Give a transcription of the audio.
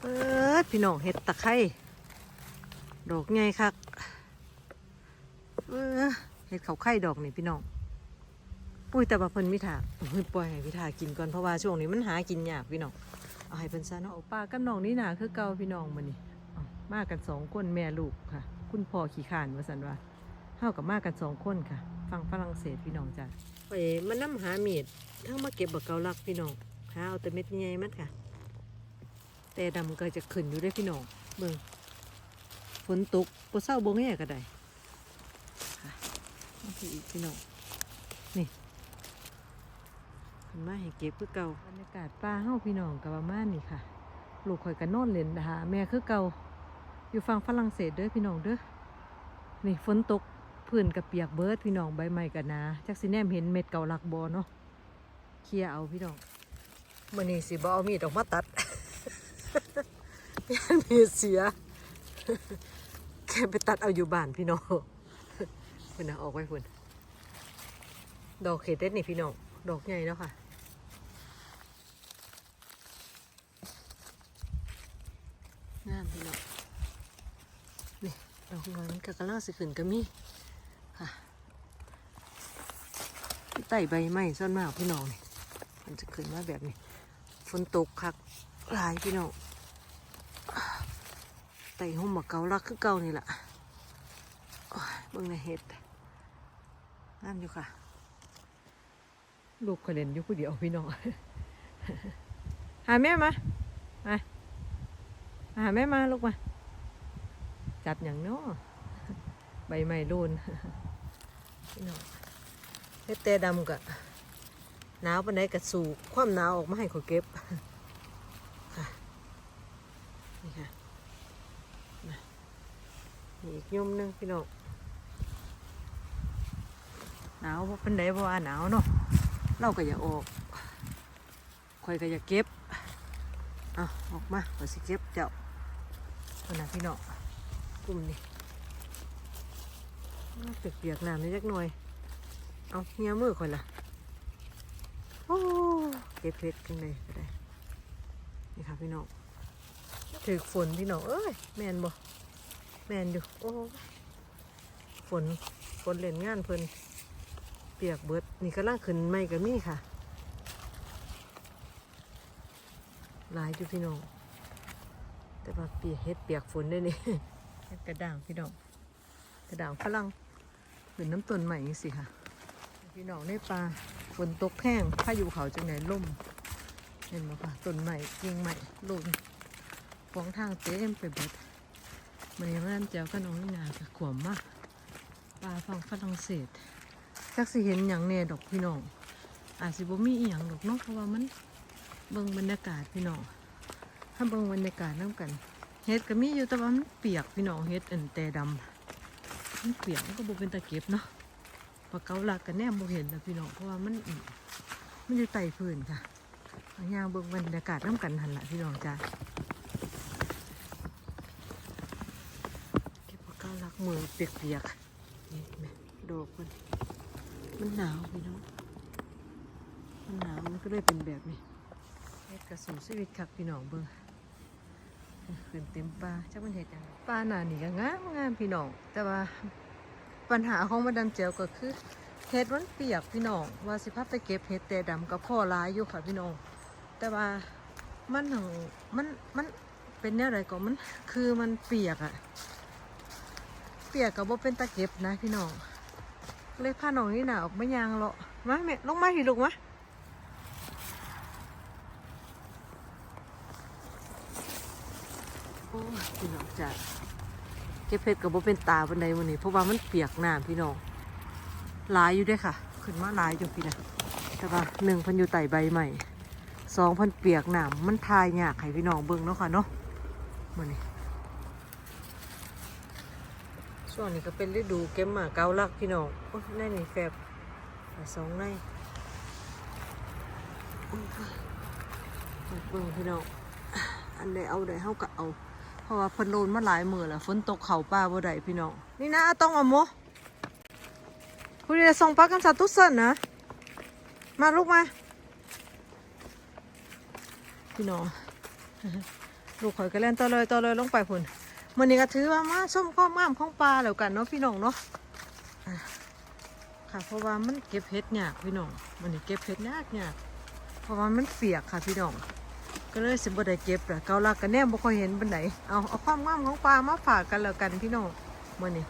เปิดพี่น้องเห็ดตะไคร้ดอกไงคักเออเห็ดเขาไข่ดอกนี่พี่น้องอุ้ยแต่ว่าเพิ่นมิถาอุ้ยปล่อยให้พิธากินก่อนเพราะว่าช่วงนี้มันหากินยากพี่น้องเอาให้เพิ่นซะเนาะเอาป้ากับน้องนี่นาคือเก่าพี่น้องมื้อนี้มากันสองคนแม่ลูกค่ะ คุณพ่อขี้ขานว่าซั่นว่าเฮากับมากันสองคนค่ะ ฟังฝรั่งเศสพี่น้องจ้ะไปมันนํหาเมีดทั้งมาเก็บบักเกาลักพี่น้องหาเอาแต่เม็ดใหญ่มันค่ะ แต่ดำก็จะขึ้นอยู่ได้พี่น้องเบิ่งฝนตกปเศร้าบ่แง่ก็ได้ค่ะเอาไปอีกพี่น้องนี่ขึ้นมาให้เก็บคือเก่าบรรยากาศป่าเฮาพี่น้องกับประมาณนี้ค่ะ ลูกข่อยก็นอนเล่นหาแม่คือเก่าอยู่ฝั่งฝรั่งเศสเด้อพี่น้องเด้อนี่ฝนตกพื้นกับเปียกเบิร์ดพี่น้องใบไม้กันนะจักสิแนมเห็นเม็ดเก่าหลักบอเนาะเคลียเอาพี่น้องมื้อนี้สิบ่เอามีดออกมาตัด ยันมีเสียแค่ไปตัดเอาอยู่บ้านพี่น้องคุณนะออกไว้คุณดอกเขตเด็ดนี่พี่น้องดอกใหญ่แล้วค่ะงามพี่น้องนี่ดอกน้อยมันก็กำลังสิขึ้นก็มีค่ะที่ไต่ใบไม้ส่วนมากพี่น้องนี่มันจะขึ้นมาแบบนี้ฝนตกคักหลายพี่น้อง ไต่ห่มหมกเกาลักคือเก่านี่แหละเบิ่งในเห็ดงามอยู่ค่ะ ลูกก็เล่นอยู่ผู้เดียวพี่น้องหาแม่มามาหาแม่มาลูกมา จับอย่างเนาะใบไม้รูนพี่น้องเฮ็ดแต่ดำกะหนาวปานใดกะสู่ความหนาวออกมาให้เขาเก็บ ค่ะนี่ค่ะ นี่ อีกยมหนึงพี่น้องหนาวบ่เป็นไดบ่ว่าหนาวเนาะเราก็อย่าออกคอยก็อย่าเก็บเอาออกมาเราสิเก็บเจ้าคนน่ะพี่น้องกลุ่มนี้เปียกเปียกๆน้ำนิดจักหน่อย เอาเงี้ยมือคอยละโอ้เก็บเพชรกันเลยก็ได้นี่ค่ะพี่น้องถือฝนพี่น้องเอ้ยแมนบ่ แมนอยู่ โอ้ฝนฝนเล่นงานเพิ่นเปียกเบิด นี่ก็ล่างขึ้นไม่ก็มีค่ะ หลายอยู่พี่น้อง แต่ว่าเปียกเฮ็ดเปียกฝนได้นี่เฮ็ดกระด่างพี่น้อง กระด่างฝรั่งขึ้นน้ำต้นใหม่สิค่ะ พี่น้องในป่าฝนตกแห้งพายุเขาจังไหนล่ม เห็นไหมคะต้นใหม่กิ่งใหม่ลมฟองทางเต็มไปเบิด มันนี้มันเจ้าก็น้องนี่นาค่ะขวมมากปลาฟังฝรั่งเศสจักสิเห็นอย่างแน่ดอกพี่น้องอาจสิบ่มีอีหยังดอกเนาะเพราะว่ามันเบิ่งบรรยากาศพี่น้องถ้าเบิ่งบรรยากาศน้ำกันเฮ็ดก็มีอยู่แต่ว่ามันเปียกพี่น้องเฮ็ดอันแต่ดำมันเปียกมันก็บ่เป็นตะเก็บเนาะปลาเกาลักกันแนมบ่เห็นนะพี่น้องเพราะว่ามันมันอยู่ใต้พื้นค่ะอย่างเบิ่งบรรยากาศน้ำกันหันละพี่น้องจ้า เก็บ มือเปียกๆนี่แม่ดอกมันมันหนาวพี่น้องมันหนาวมันก็เลยเป็นแบบนี้เฮ็ดกระสุนชีวิตคักพี่น้องเบิ่งขึ้นเต็มป่าจักมันเฮ็ดจังป่าหนานี่ก็งามงามพี่น้องแต่ว่าปัญหาของมาดามเจียวก็คือเฮ็ดมันเปียกพี่น้องว่าสิพาไปเก็บเฮ็ดแต่ดำกับพ่อร้ายอยู่ค่ะพี่น้องแต่ว่ามันหนังมันมันเป็นแนวใดก็มันคือมันเปียกอะ เปียกกับว่เป็นตะเก็บนะพี่น้องเลยพาหนองนี่หนาออกมายางเลาะมาแม่ลงมาพี่ลูกมาโอ้พี่น้องจ้ะเก็บเพชรกับว่เป็นตาบันไดวันนี้เพราะว่ามันเปียกน้ำพี่น้องหลายอยู่ด้วยค่ะ ขึ้นมาหลายอยู่พี่นะแต่ว่าหนึ่งพันอยู่ไต่ใบใหม่สองพันเปียกน้ำมันทายยากให้พี่น้องเบิ่งเนาะค่ะเนาะมันนี้ ช่วงนี้ก็เป็นฤดูเก็บหมาเกาลักพี่น้องโอ้ยในนี่แฟบสองในเบิ่งพี่น้องอันใดเอาใดเฮาก็เอา เพราะว่าเพิ่นโดนมาหลายมื้อแล้วฝนตกเขาป่าบ่ได้พี่น้องนี่นะต้องเอาโมคุณจะส่งปลากันสาตุสันนะ มาลูกมา พี่น้องลูกข่อยก็เล่นต่อเลยต่อเลยลงไปพุ่น มันนี้ก็ถือว่ามาส้มข้อม้ามของปลาแล้วกันเนาะพี่น้องเนาะค่ะ เพราะว่ามันเก็บเห็ดยากพี่น้องมันนี้เก็บเห็ดยากเนี่ยเพราะว่ามันเปียกค่ะพี่น้องก็เลยสิบ่ได้เก็บแหละเกาลักกันแน่บ่ค่อยเห็นปานใดเอาเอาความงามของปลามาฝากกันแล้วกันพี่น้องมันนี้